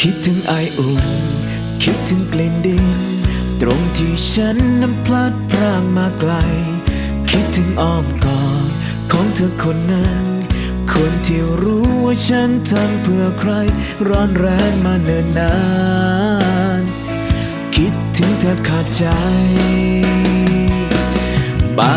คิดถึงไออุ่น คิดถึงกลิ่นดิน ตรงที่ฉันนั้นพลัดพรากมาไกล คิดถึงอ้อมกอดของเธอคนนั้น คนที่รู้ว่าฉันทำเพื่อใคร ร้อนแรงมาเนิ่นนาน คิดถึงแทบขาดใจบ้า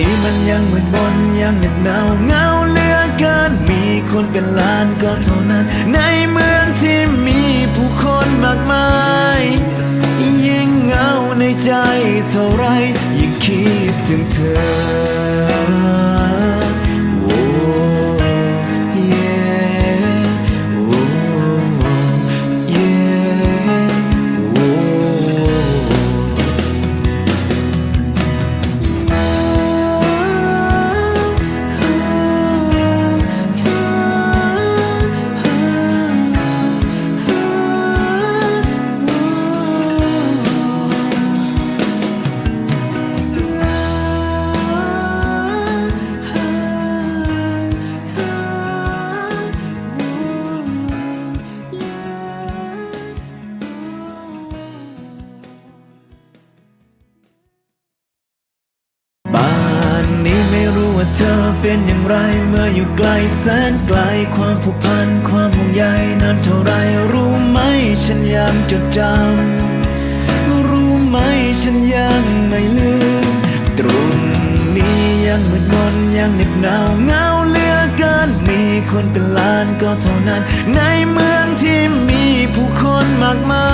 นี้มันยังมืดมนยังเหน็บหนาวเงาเหลือเกิน มีคนเป็นล้านก็เท่านั้น ในเมืองที่มีผู้คนมากมาย ยิ่งเงาในใจเท่าไร เธอเป็นอย่างไรเมื่ออยู่ไกลแสนไกลความผูกพันความห่วงใยนานเท่าไรรู้ไหมฉันยังจดจำรู้ไหมฉันยังไม่ลืม ตรงนี้ยังมืดมนยังเหน็บหนาวเงาเหลือเกินมีคนเป็นล้านก็เท่านั้น ในเมืองที่มีผู้คนมากมาย